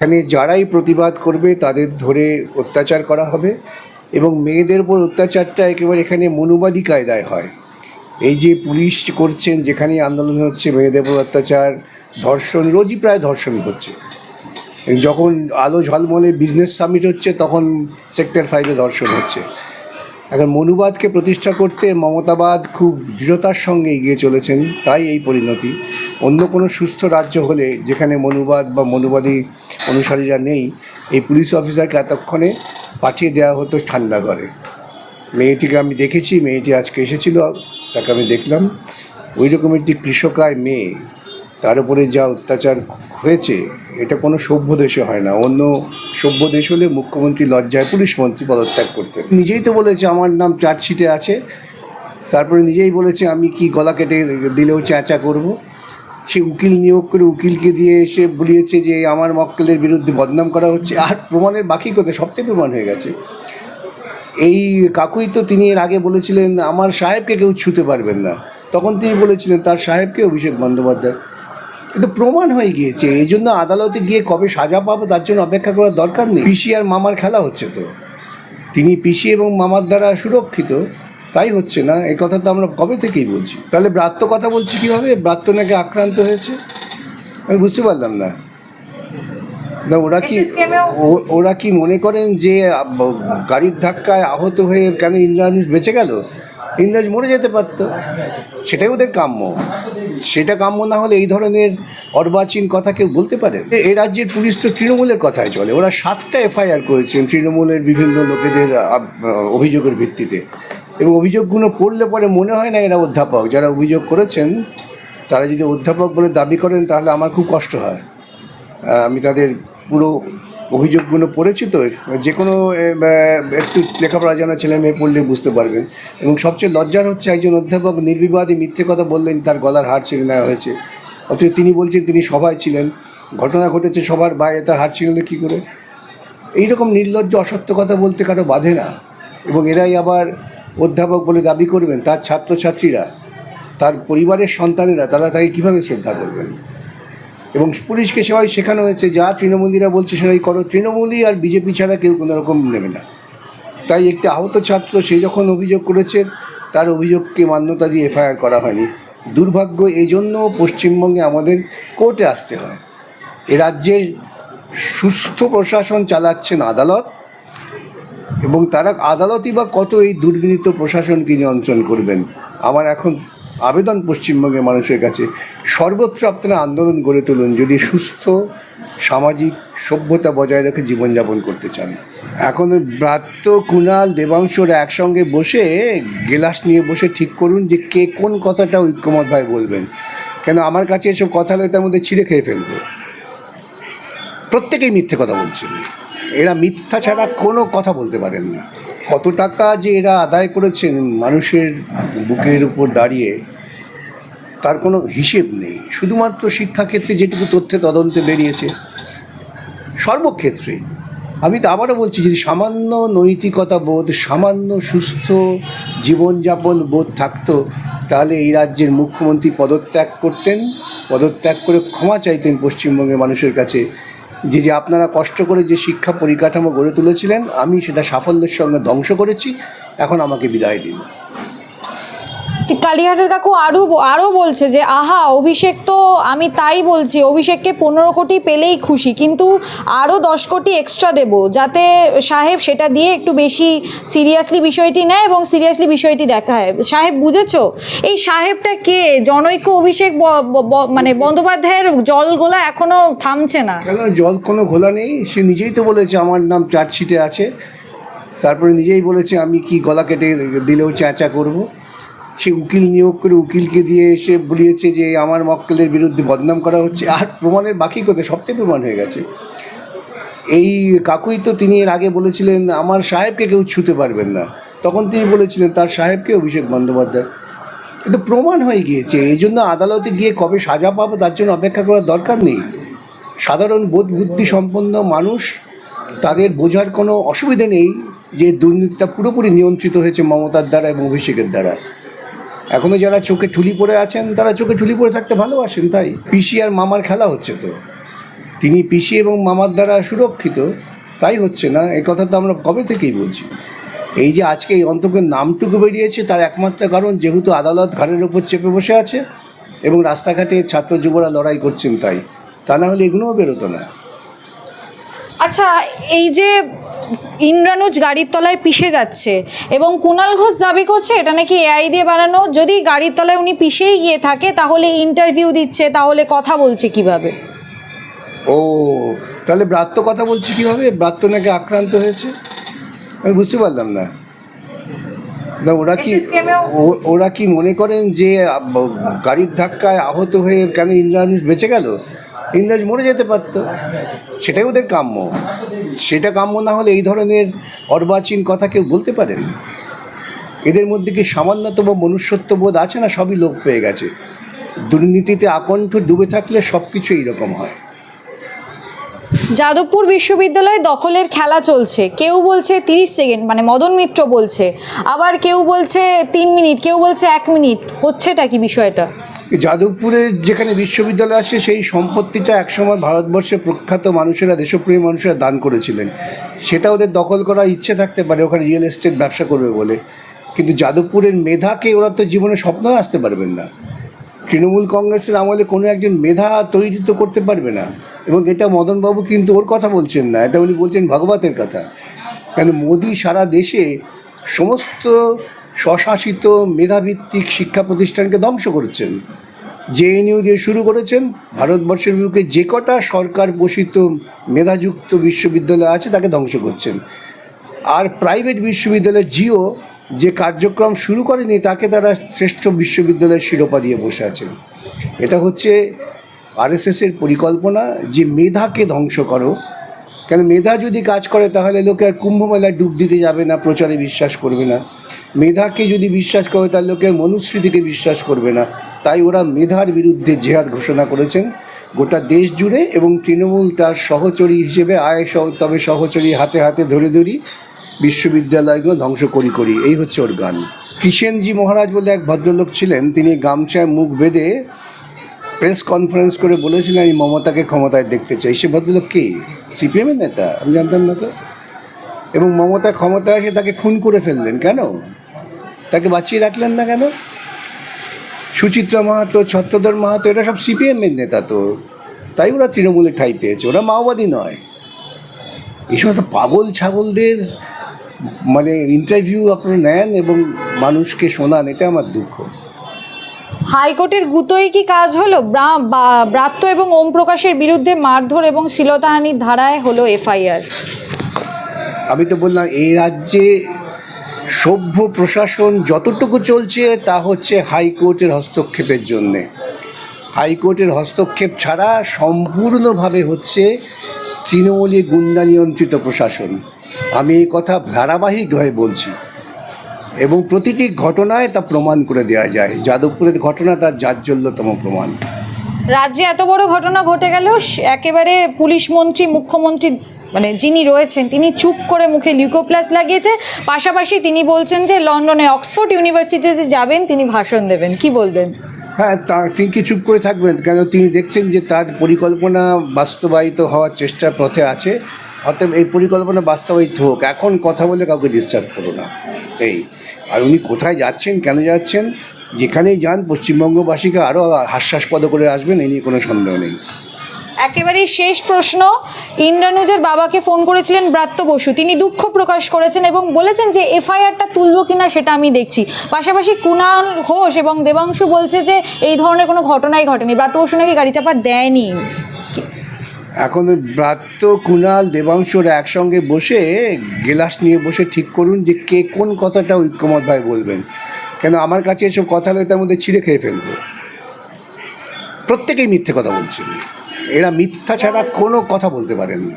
এখানে যারাই প্রতিবাদ করবে তাদের ধরে অত্যাচার করা হবে এবং মেয়েদের উপর অত্যাচারটা একেবারে এখানে মনুবাদী কায়দায় হয়। এই যে পুলিশ করছেন যেখানে আন্দোলন হচ্ছে, মেয়েদের উপর অত্যাচার, ধর্ষণ, রোজই প্রায় ধর্ষণ হচ্ছে। যখন আলো ঝলমলে বিজনেস সামিট হচ্ছে, তখন সেক্টর ফাইভে ধর্ষণ হচ্ছে। এখন মনুবাদকে প্রতিষ্ঠা করতে মমতাবাদ খুব দৃঢ়তার সঙ্গে এগিয়ে চলেছেন, তাই এই পরিণতি। অন্য কোনো সুস্থ রাজ্য হলে যেখানে মনুবাদ বা মনুবাদী অনুসারীরা নেই, এই পুলিশ অফিসারকে এতক্ষণে পাঠিয়ে দেওয়া হতো ঠান্ডা ঘরে মেয়েটিকে আমি দেখেছি, মেয়েটি আজকে এসেছিল, তাকে আমি দেখলাম। ওই রকম একটি কৃষকায় মেয়ে, তার উপরে যা অত্যাচার হয়েছে, এটা কোনো সভ্য দেশে হয় না। অন্য সভ্য দেশ হলে মুখ্যমন্ত্রী লজ্জায় পুলিশ মন্ত্রী পদত্যাগ করতেন। নিজেই তো বলেছে, আমার নাম চার্জশিটে আছে। তারপরে নিজেই বলেছে, আমি কি গলা কেটে দিলেও চেঁচা করব? সে উকিল নিয়োগ করে উকিলকে দিয়ে এসে বলিয়েছে যে আমার মক্কেলের বিরুদ্ধে বদনাম করা হচ্ছে। আর প্রমাণের বাকি কথা সবটাই প্রমাণ হয়ে গেছে। এই কাকুই তো তিনি এর আগে বলেছিলেন, আমার সাহেবকে কেউ ছুতে পারবেন না। তখন তিনি বলেছিলেন, তার সাহেবকে অভিষেক বন্দ্যোপাধ্যায়। কিন্তু প্রমাণ হয়ে গিয়েছে। এই জন্য আদালতে গিয়ে কবে সাজা পাবো তার জন্য অপেক্ষা করার দরকার নেই। পিসি আর মামার খেলা হচ্ছে তো। তিনি পিসি এবং মামার দ্বারা সুরক্ষিত। তাই হচ্ছে না? এই কথা তো আমরা কবে থেকেই বলছি? তাহলে ব্রাত্য কথা বলছি কীভাবে? ব্রাত্য নাকি আক্রান্ত হয়েছে? আমি বুঝতে পারলাম না। না ওরা কি ওরা কি মনে করেন যে গাড়ির ধাক্কায় আহত হয়ে কেন ইন্দ্রানুষ বেঁচে গেল? ইন্দ্রাজ মরে যেতে পারতো। সেটাই ওদের কাম্য। সেটা কাম্য না হলে এই ধরনের অর্বাচীন কথা কেউ বলতে পারে? এ- এই রাজ্যের পুলিশ তো তৃণমূলের কথায় চলে। ওরা সাতটা এফআইআর করেছেন তৃণমূলের বিভিন্ন লোকেদের অভিযোগের ভিত্তিতে। এবং অভিযোগগুলো পড়লে পরে মনে হয় না এরা অধ্যাপক। যারা অভিযোগ করেছেন, তারা যদি অধ্যাপক বলে দাবি করেন, তাহলে আমার খুব কষ্ট হয়। আমি তাদের পুরো অভিযোগগুলো পড়েছি তো। যে কোনো একটু লেখাপড়া জানা ছেলে মেয়ে পড়লে বুঝতে পারবেন। এবং সবচেয়ে লজ্জার হচ্ছে একজন অধ্যাপক নির্বিবাদে মিথ্যে কথা বললেন, তার গলার হার ছিঁড়ে নেওয়া হয়েছে। অথচ তিনি বলছেন তিনি সভায় ছিলেন। ঘটনা ঘটেছে সবার বাইরে তার হার ছিঁড়লে কী করে? এইরকম নির্লজ্জ, অসত্য কথা বলতে কারও বাধে না। এবং এরাই আবার অধ্যাপক বলে দাবি করবেন, তার ছাত্রছাত্রীরা, তার পরিবারের সন্তানেরা, তারা তাকে কীভাবে শ্রদ্ধা করবেন? এবং পুলিশকে সবাই শেখানো হয়েছে, যা তৃণমূলীরা বলছে সেটাই করো। তৃণমূলই আর বিজেপি ছাড়া কেউ কোনো রকম নেবে না। তাই একটি আহত ছাত্র, সে যখন অভিযোগ করেছে, তার অভিযোগকে মান্যতা দিয়ে এফআইআর করা হয়নি। দুর্ভাগ্য এই জন্য পশ্চিমবঙ্গে আমাদের কোর্টে আসতে হয়। এ রাজ্যের সুস্থ প্রশাসন চালাচ্ছেন আদালত এবং তারা আদালতই বা কত এই দুর্বিনীত প্রশাসনকে নিয়ন্ত্রণ করবেন? আমার এখন আবেদন পশ্চিমবঙ্গের মানুষের কাছে, সর্বত্র আপনারা আন্দোলন গড়ে তুলুন যদি সুস্থ, সামাজিক সভ্যতা বজায় রেখে জীবনযাপন করতে চান। এখন ব্রাত্য কুণাল দেবাংশরা একসঙ্গে বসে গেলাস নিয়ে বসে ঠিক করুন যে কে কোন কথাটা ঐক্যমতভাবে বলবেন। কেন আমার কাছে এসব কথা হলে তার মধ্যে ছিঁড়ে খেয়ে ফেলব? প্রত্যেকেই মিথ্যে কথা বলছেন এরা মিথ্যা ছাড়া কোনো কথা বলতে পারেন না। কত টাকা যে এরা আদায় করেছেন মানুষের বুকের উপর দাঁড়িয়ে, তার কোনো হিসেব নেই। শুধুমাত্র শিক্ষাক্ষেত্রে যেটুকু তথ্যে তদন্তে বেরিয়েছে, সর্বক্ষেত্রে। আমি তো আবারও বলছি, যদি সামান্য নৈতিকতা বোধ, সামান্য সুস্থ জীবনযাপন বোধ থাকতো, তাহলে এই রাজ্যের মুখ্যমন্ত্রী পদত্যাগ করতেন, পদত্যাগ করে ক্ষমা চাইতেন পশ্চিমবঙ্গের মানুষের কাছে। যে যে আপনারা কষ্ট করে যে শিক্ষা পরিকাঠামো গড়ে তুলেছিলেন, আমি সেটা সাফল্যের সঙ্গে ধ্বংস করেছি। এখন আমাকে বিদায় দিন। কালীহাটের কাকু আরও আরও বলছে যে, আহা, অভিষেক তো আমি তাই বলছি, অভিষেককে পনেরো কোটি পেলেই খুশি, কিন্তু আরও দশ কোটি এক্সট্রা দেব, যাতে সাহেব সেটা দিয়ে একটু বেশি সিরিয়াসলি বিষয়টি নেয় এবং সিরিয়াসলি বিষয়টি দেখায়। সাহেব, বুঝেছ? এই সাহেবটা কে? জনৈক অভিষেক মানে বন্দ্যোপাধ্যায়ের জল গোলা এখনও থামছে না। জল কোনো ঘোলা নেই? সে নিজেই তো বলেছে আমার নাম চার্জশিটে আছে। তারপরে নিজেই বলেছে আমি কি গলা কেটে দিলেও চেঁচা করব। সে উকিল নিয়োগ করে উকিলকে দিয়ে এসে বলিয়েছে যে আমার মক্কেলের বিরুদ্ধে বদনাম করা হচ্ছে। আর প্রমাণের বাকি কথা সবটাই প্রমাণ হয়ে গেছে। এই কাকুই তো তিনি এর আগে বলেছিলেন, আমার সাহেবকে কেউ ছুতে পারবেন না। তখন তিনি বলেছিলেন, তার সাহেবকে অভিষেক বন্দ্যোপাধ্যায়। কিন্তু প্রমাণ হয়ে গিয়েছে। এই জন্য আদালতে গিয়ে কবে সাজা পাবো তার জন্য অপেক্ষা করার দরকার নেই। সাধারণ বোধ বুদ্ধি সম্পন্ন মানুষ, তাদের বোঝার কোনো অসুবিধে নেই যে দুর্নীতিটা পুরোপুরি নিয়ন্ত্রিত হয়েছে মমতার দ্বারা এবং অভিষেকের দ্বারা। এখনও যারা চোখে ঠুলি পড়ে আছেন, তারা চোখে ঠুলি পড়ে থাকতে ভালোবাসেন, তাই? পিসি আর মামার খেলা হচ্ছে তো। তিনি পিসি এবং মামার দ্বারা সুরক্ষিত, তাই হচ্ছে না? এই কথা তো আমরা কবে থেকেই বলছি। এই যে আজকে এই অন্তকের নামটুকু বেরিয়েছে, তার একমাত্র কারণ যেহেতু আদালত ঘাড়ের ওপর চেপে বসে আছে এবং রাস্তাঘাটে ছাত্র যুবরা লড়াই করছেন, তাই। তা না হলে এগুলোও বেরোতো না। আচ্ছা এই যে ইন্দ্রানুজ গাড়ির তলায় পিষে যাচ্ছে এবং কুণাল ঘোষ দাবি করছে এটা নাকি এআই দিয়ে বানানো? যদি গাড়ির তলায় উনি পিষেই গিয়ে থাকে তাহলে ইন্টারভিউ দিচ্ছে তাহলে কথা বলছে কীভাবে? ও তাহলে ব্রাত্য কথা বলছে কীভাবে? ব্রাত্য নাকি আক্রান্ত হয়েছে? আমি বুঝতে পারলাম না। না ওরা কি ওরা কি মনে করেন যে গাড়ির ধাক্কায় আহত হয়ে কেন ইন্দ্রানুষ বেঁচে গেল? ইন্দ্রাজ মরে যেতে পারত। সেটাই ওদের কাম্য। সেটা কাম্য না হলে এই ধরনের অর্বাচীন কথা কেউ বলতে পারেন এদের মধ্যে কি সামান্যতম মনুষ্যত্ব বোধ আছে না সবই লোপ পেয়ে গেছে? দুর্নীতিতে আকণ্ঠ ডুবে থাকলে সব কিছু এইরকম হয়। যাদবপুর বিশ্ববিদ্যালয়ে দখলের খেলা চলছে। কেউ বলছে তিরিশ সেকেন্ড মানে মদন মিত্র বলছে। আবার কেউ বলছে তিন মিনিট, কেউ বলছে এক মিনিট। হচ্ছেটা কি বিষয়টা? যাদবপুরে যেখানে বিশ্ববিদ্যালয় আছে, সেই সম্পত্তিটা একসময় ভারতবর্ষের প্রখ্যাত মানুষেরা দেশপ্রিয় মানুষেরা দান করেছিলেন। সেটা ওদের দখল করার ইচ্ছে থাকতে পারে, ওখানে রিয়েল এস্টেট ব্যবসা করবে বলে। কিন্তু যাদবপুরের মেধাকে ওরা তো জীবনে স্বপ্ন আসতে পারবেন না। তৃণমূল কংগ্রেসের আমলে কোনো একজন মেধা তৈরি তো করতে পারবে না। এবং এটা মদনবাবু কিন্তু ওর কথা বলছেন না, এটা উনি বলছেন ভগবতের কথা। কেন মোদি সারা দেশে সমস্ত স্বশাসিত মেধাভিত্তিক শিক্ষা প্রতিষ্ঠানকে ধ্বংস করেছেন। জেএনইউ দিয়ে শুরু করেছেন। ভারতবর্ষের বুকে যে কটা সরকার পোষিত মেধাযুক্ত বিশ্ববিদ্যালয় আছে তাকে ধ্বংস করছেন। আর প্রাইভেট বিশ্ববিদ্যালয় জিও যে কার্যক্রম শুরু করেনি তাকে তারা শ্রেষ্ঠ বিশ্ববিদ্যালয়ের শিরোপা দিয়ে বসে আছেন। এটা হচ্ছে আরএসএসের পরিকল্পনা যে মেধাকে ধ্বংস করো। কেন মেধা যদি কাজ করে তাহলে লোকে আর কুম্ভ মেলায় ডুব দিতে যাবে না, প্রচারে বিশ্বাস করবে না। মেধাকে যদি বিশ্বাস করে, তাহলে লোকে মনুস্মৃতিকে বিশ্বাস করবে না। তাই ওরা মেধার বিরুদ্ধে জেহাদ ঘোষণা করেছেন। গোটা দেশ জুড়ে এবং তৃণমূল তার সহচরী হিসেবে আয় সহ, তবে সহচরী হাতে হাতে ধরে ধরি বিশ্ববিদ্যালয়গুলো ধ্বংস করি করি। এই হচ্ছে ওর গান। কিষেনজি মহারাজ বলে এক ভদ্রলোক ছিলেন। তিনি গামছায় মুখ বেঁধে প্রেস কনফারেন্স করে বলেছিলেন, আমি মমতাকে ক্ষমতায় দেখতে চাই। সে ভদ্রলোক কে? সিপিএমের নেতা? আমি জানতাম না তো। এবং মমতা ক্ষমতায় এসে তাকে খুন করে ফেললেন কেন? তাকে বাঁচিয়ে রাখলেন না কেন? সুচিত্রা মাহাতো ছত্রধর মাহাতো এরা সব সিপিএমের নেতা তো। তাই ওরা তৃণমূলে ঠাই পেয়েছে ওরা মাওবাদী নয়। এই সমস্ত পাগল ছাগলদের মানে ইন্টারভিউ আপনারা নেন এবং মানুষকে শোনান এটা আমার দুঃখ। হাইকোর্টের গুতোয় কি কাজ হলো? ব্রাত্য এবং ওম প্রকাশের বিরুদ্ধে মারধর এবং শ্লীলতাহানির ধারায় হলো এফআইআর। আমি তো বললাম এই রাজ্যে সভ্য প্রশাসন যতটুকু চলছে তা হচ্ছে হাইকোর্টের হস্তক্ষেপের জন্যে। হাইকোর্টের হস্তক্ষেপ ছাড়া সম্পূর্ণভাবে হচ্ছে তৃণমূলী গুন্ডা নিয়ন্ত্রিত প্রশাসন। আমি এই কথা ধারাবাহিকভাবে বলছি। এবং প্রতিটি ঘটনায় তা প্রমাণ করে দেওয়া যায়। যাদবপুরের ঘটনা তার জাজ্জল্যতম প্রমাণ। রাজ্যে এত বড় ঘটনা ঘটে গেল, একেবারে পুলিশ মন্ত্রী, মুখ্যমন্ত্রী মানে যিনি রয়েছেন, তিনি চুপ করে মুখে লিউকোপ্লাস লাগিয়েছে। পাশাপাশি তিনি বলছেন যে, লন্ডনে অক্সফোর্ড ইউনিভার্সিটিতে যাবেন, তিনি ভাষণ দেবেন। কি বলবেন? হ্যাঁ তা, তিনি কি চুপ করে থাকবেন? কেন তিনি দেখছেন যে তার পরিকল্পনা বাস্তবায়িত হওয়ার চেষ্টার পথে আছে, অতএব এই পরিকল্পনা বাস্তবায়িত হোক। এখন কথা বলে কাউকে ডিস্টার্ব করো না। এই, আর উনি কোথায় যাচ্ছেন, কেন যাচ্ছেন, যেখানেই যান, পশ্চিমবঙ্গবাসীকে আরও হাস্যাস্পদ করে আসবেন এই নিয়ে কোনো সন্দেহ নেই। একেবারেই শেষ প্রশ্ন। ইন্দ্রানুজের বাবাকে ফোন করেছিলেন ব্রাত্য বসু। তিনি দুঃখ প্রকাশ করেছেন এবং বলেছেন যে, এফআইআরটা তুলবো কিনা সেটা আমি দেখছি। পাশাপাশি কুণাল ঘোষ এবং দেবাংশু বলছে যে, এই ধরনের কোনো ঘটনাই ঘটেনি। ব্রাত্য বসু নাকি গাড়ি চাপা দেয়নি। এখন ব্রাত্য কুণাল দেবাংশরা একসঙ্গে বসে গেলাস নিয়ে বসে ঠিক করুন যে কে কোন কথাটা ঐক্যমত ভাই বলবেন। কেন আমার কাছে এসব কথা হলে তার মধ্যে ছিঁড়ে খেয়ে ফেলব। প্রত্যেকেই মিথ্যে কথা বলছেন এরা মিথ্যা ছাড়া কোনো কথা বলতে পারেন না।